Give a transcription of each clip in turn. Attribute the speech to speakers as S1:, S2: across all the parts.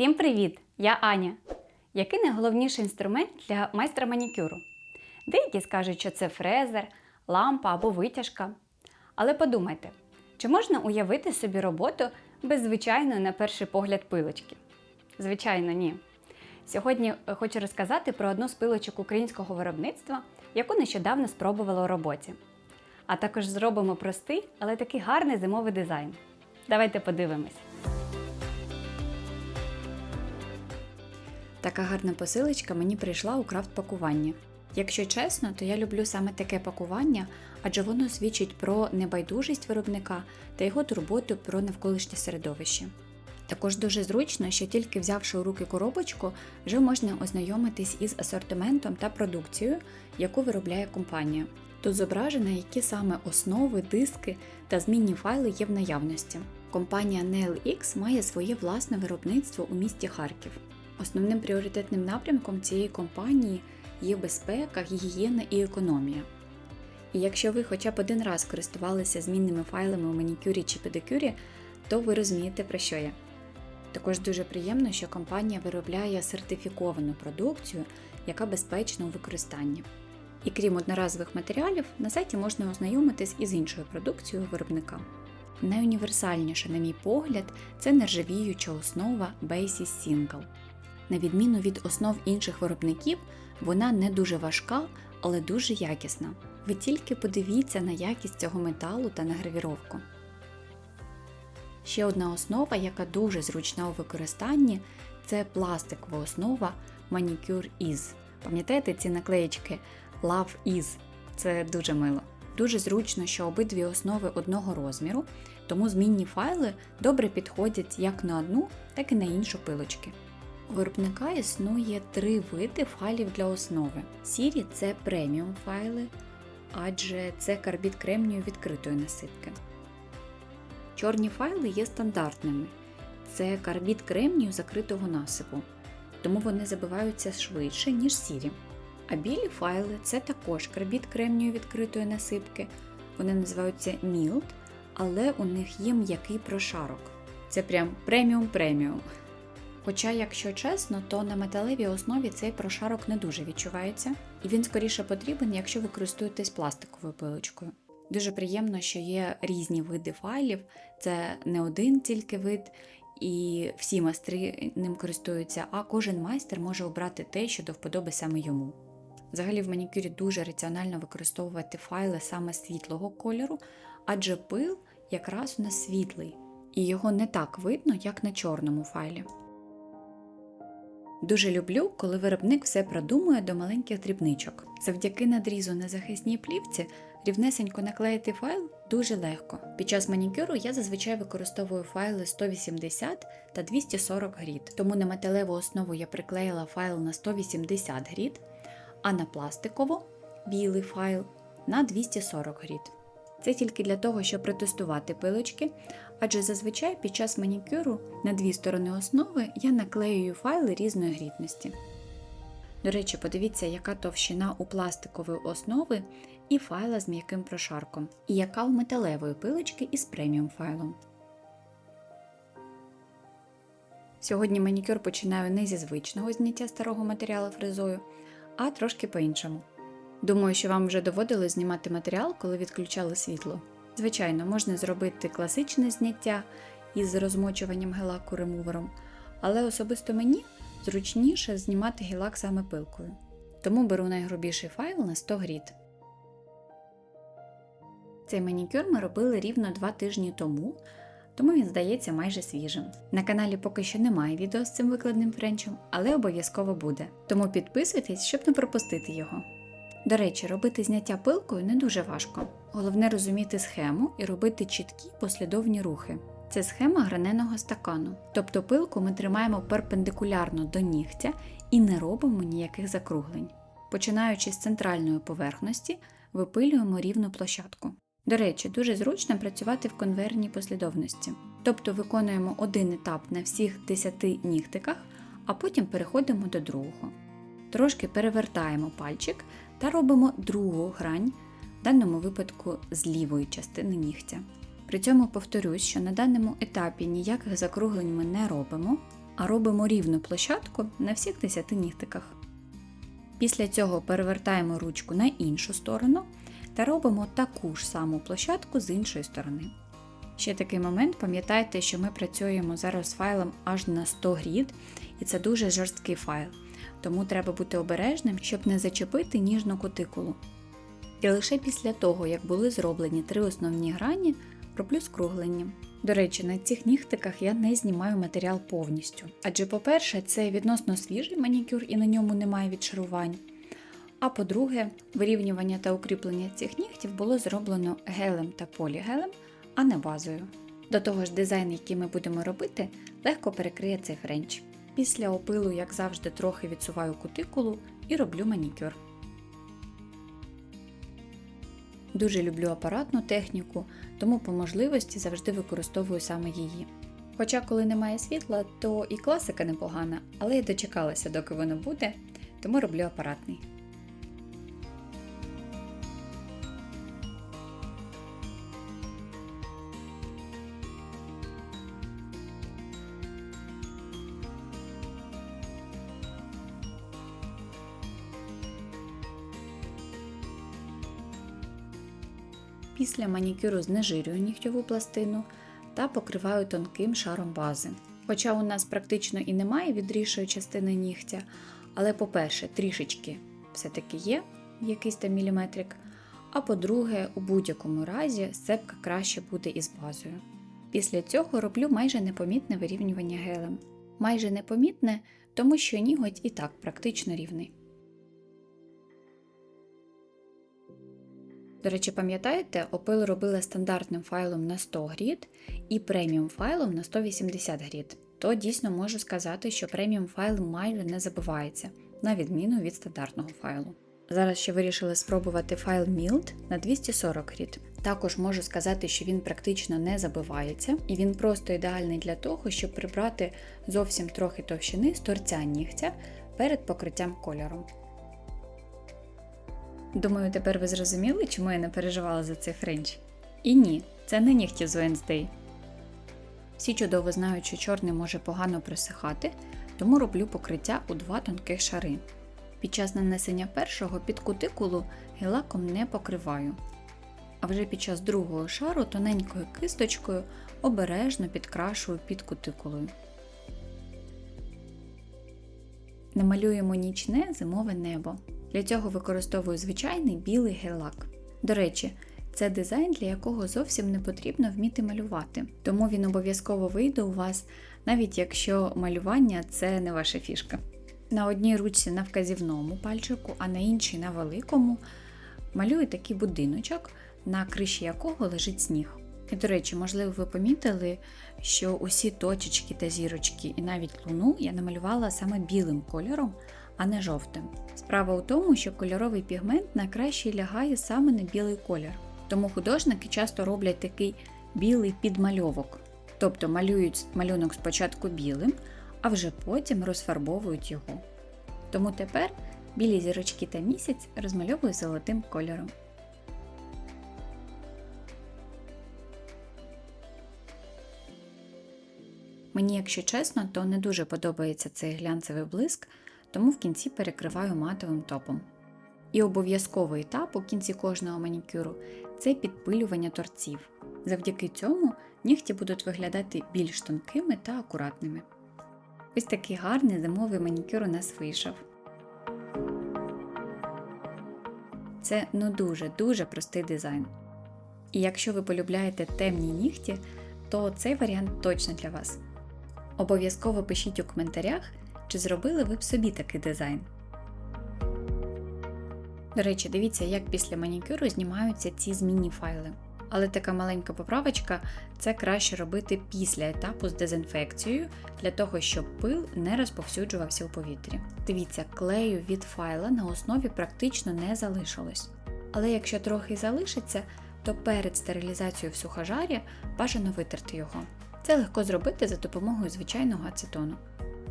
S1: Всім привіт! Я Аня. Який найголовніший інструмент для майстра манікюру? Деякі скажуть, що це фрезер, лампа або витяжка. Але подумайте, чи можна уявити собі роботу без звичайної, на перший погляд, пилочки? Звичайно, ні. Сьогодні е, хочу розказати про одну з пилочок українського виробництва, яку нещодавно спробувала у роботі. А також зробимо простий, але такий гарний зимовий дизайн. Давайте подивимось. Така гарна посилочка мені прийшла у крафт пакуванні. Якщо чесно, то я люблю саме таке пакування, адже воно свідчить про небайдужість виробника та його турботу про навколишнє середовище. Також дуже зручно, що тільки взявши у руки коробочку, вже можна ознайомитись із асортиментом та продукцією, яку виробляє компанія. Тут зображено, які саме основи, диски та змінні файли є в наявності. Компанія NailX має своє власне виробництво у місті Харків. Основним пріоритетним напрямком цієї компанії є безпека, гігієна і економія. І якщо ви хоча б один раз користувалися змінними файлами у манікюрі чи педикюрі, то ви розумієте про що я. Також дуже приємно, що компанія виробляє сертифіковану продукцію, яка безпечна у використанні. І крім одноразових матеріалів, на сайті можна ознайомитись із іншою продукцією виробника. Найуніверсальніше, на мій погляд, це нержавіюча основа Basis Single. На відміну від основ інших виробників, вона не дуже важка, але дуже якісна. Ви тільки подивіться на якість цього металу та на гравіровку. Ще одна основа, яка дуже зручна у використанні, це пластикова основа Manicure Is. Пам'ятаєте ці наклеєчки Love Is? Це дуже мило. Дуже зручно, що обидві основи одного розміру, тому змінні файли добре підходять як на одну, так і на іншу пилочки. Виробника існує три види файлів для основи. Сірі це преміум файли, адже це карбід кремнію відкритої насипки. Чорні файли є стандартними. Це карбід кремнію закритого насипу, тому вони забиваються швидше, ніж сірі. А білі файли це також карбід кремнію відкритої насипки. Вони називаються мілд, але у них є м'який прошарок. Це прям преміум-преміум. Хоча, якщо чесно, то на металевій основі цей прошарок не дуже відчувається, і він скоріше потрібен, якщо ви користуєтесь пластиковою пилочкою. Дуже приємно, що є різні види файлів, це не один тільки вид, і всі майстри ним користуються, а кожен майстер може обрати те, що до вподоби саме йому. Взагалі в манікюрі дуже раціонально використовувати файли саме світлого кольору, адже пил якраз у нас світлий, і його не так видно, як на чорному файлі. Дуже люблю, коли виробник все продумує до маленьких дрібничок. Завдяки надрізу на захисній плівці рівнесенько наклеїти файл дуже легко. Під час манікюру я зазвичай використовую файли 180 та 240 гріт, тому на металеву основу я приклеїла файл на 180 гріт, а на пластикову білий файл на 240 гріт. Це тільки для того, щоб протестувати пилочки, адже зазвичай під час манікюру на дві сторони основи я наклеюю файли різної грітності. До речі, подивіться, яка товщина у пластикової основи і файла з м'яким прошарком, і яка у металевої пилочки із преміум файлом. Сьогодні манікюр починаю не зі звичного зняття старого матеріалу фрезою, а трошки по-іншому. Думаю, що вам вже доводилось знімати матеріал, коли відключали світло. Звичайно, можна зробити класичне зняття із розмочуванням гелаку ремувером, але особисто мені зручніше знімати гелак саме пилкою. Тому беру найгрубіший файл на 100 гріт. Цей манікюр ми робили рівно 2 тижні тому, тому він здається майже свіжим. На каналі поки що немає відео з цим викладним френчем, але обов'язково буде. Тому підписуйтесь, щоб не пропустити його. До речі, робити зняття пилкою не дуже важко. Головне розуміти схему і робити чіткі послідовні рухи. Це схема граненого стакану, тобто пилку ми тримаємо перпендикулярно до нігтя і не робимо ніяких закруглень. Починаючи з центральної поверхності, випилюємо рівну площадку. До речі, дуже зручно працювати в конвейерній послідовності, тобто виконуємо один етап на всіх 10 нігтиках, а потім переходимо до другого. Трошки перевертаємо пальчик та робимо другу грань, в даному випадку з лівої частини нігтя. При цьому повторюсь, що на даному етапі ніяких закруглень ми не робимо, а робимо рівну площадку на всіх 10 нігтиках. Після цього перевертаємо ручку на іншу сторону та робимо таку ж саму площадку з іншої сторони. Ще такий момент, пам'ятайте, що ми працюємо зараз з файлом аж на 100 грід, і це дуже жорсткий файл, тому треба бути обережним, щоб не зачепити ніжну кутикулу. І лише після того, як були зроблені три основні грані, роблю скруглення. До речі, на цих нігтиках я не знімаю матеріал повністю. Адже, по-перше, це відносно свіжий манікюр і на ньому немає відшарувань. А по-друге, вирівнювання та укріплення цих нігтів було зроблено гелем та полігелем, а не базою. До того ж, дизайн, який ми будемо робити, легко перекриє цей френч. Після опилу, як завжди, трохи відсуваю кутикулу і роблю манікюр. Дуже люблю апаратну техніку, тому по можливості завжди використовую саме її. Хоча, коли немає світла, то і класика непогана, але я дочекалася, доки воно буде, тому роблю апаратний. Після манікюру знежирюю нігтьову пластину та покриваю тонким шаром бази. Хоча у нас практично і немає відрішої частини нігтя, але, по-перше, трішечки все-таки є якийсь там міліметрик, а по-друге, у будь-якому разі сцепка краще буде із базою. Після цього роблю майже непомітне вирівнювання гелем. Майже непомітне, тому що ніготь і так практично рівний. До речі, пам'ятаєте, опил робили стандартним файлом на 100 грід і преміум файлом на 180 грід. То дійсно можу сказати, що преміум файл майже не забувається, на відміну від стандартного файлу. Зараз ще вирішили спробувати файл Mild на 240 грід. Також можу сказати, що він практично не забивається, і він просто ідеальний для того, щоб прибрати зовсім трохи товщини з торця нігтя перед покриттям кольором. Думаю, тепер ви зрозуміли, чому я не переживала за цей френч? І ні, це не нігті з Wednesday. Всі чудово знають, що чорний може погано присихати, тому роблю покриття у два тонких шари. Під час нанесення першого під кутикулу гелаком не покриваю. А вже під час другого шару тоненькою кисточкою обережно підкрашую під кутикулою. Намалюємо нічне зимове небо. Для цього використовую звичайний білий гель-лак. До речі, це дизайн, для якого зовсім не потрібно вміти малювати, тому він обов'язково вийде у вас, навіть якщо малювання це не ваша фішка. На одній ручці на вказівному пальчику, а на іншій на великому малюю такий будиночок, на криші якого лежить сніг. І, до речі, можливо, ви помітили, що усі точечки та зірочки, і навіть луну я намалювала саме білим кольором, а не жовтим. Справа у тому, що кольоровий пігмент найкраще лягає саме на білий колір. Тому художники часто роблять такий білий підмальовок, тобто малюють малюнок спочатку білим, а вже потім розфарбовують його. Тому тепер білі зірочки та місяць розмальовую золотим кольором. Мені, якщо чесно, то не дуже подобається цей глянцевий блиск, тому в кінці перекриваю матовим топом. І обов'язковий етап у кінці кожного манікюру це підпилювання торців. Завдяки цьому нігті будуть виглядати більш тонкими та акуратними. Ось такий гарний зимовий манікюр у нас вийшов. Це ну дуже-дуже простий дизайн. І якщо ви полюбляєте темні нігті, то цей варіант точно для вас. Обов'язково пишіть у коментарях, чи зробили ви б собі такий дизайн. До речі, дивіться, як після манікюру знімаються ці змінні файли. Але така маленька поправочка це краще робити після етапу з дезінфекцією, для того, щоб пил не розповсюджувався у повітрі. Дивіться, клею від файла на основі практично не залишилось. Але якщо трохи залишиться, то перед стерилізацією в сухожарі бажано витерти його. Це легко зробити за допомогою звичайного ацетону.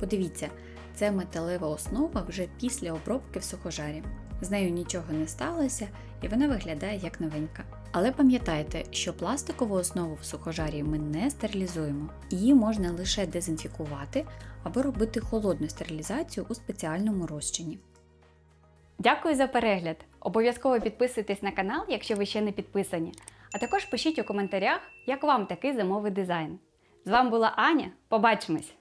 S1: Подивіться, це металева основа вже після обробки в сухожарі. З нею нічого не сталося і вона виглядає як новенька. Але пам'ятайте, що пластикову основу в сухожарі ми не стерилізуємо. Її можна лише дезінфікувати або робити холодну стерилізацію у спеціальному розчині.
S2: Дякую за перегляд! Обов'язково підписуйтесь на канал, якщо ви ще не підписані. А також пишіть у коментарях, як вам такий зимовий дизайн. З вами була Аня. Побачимось!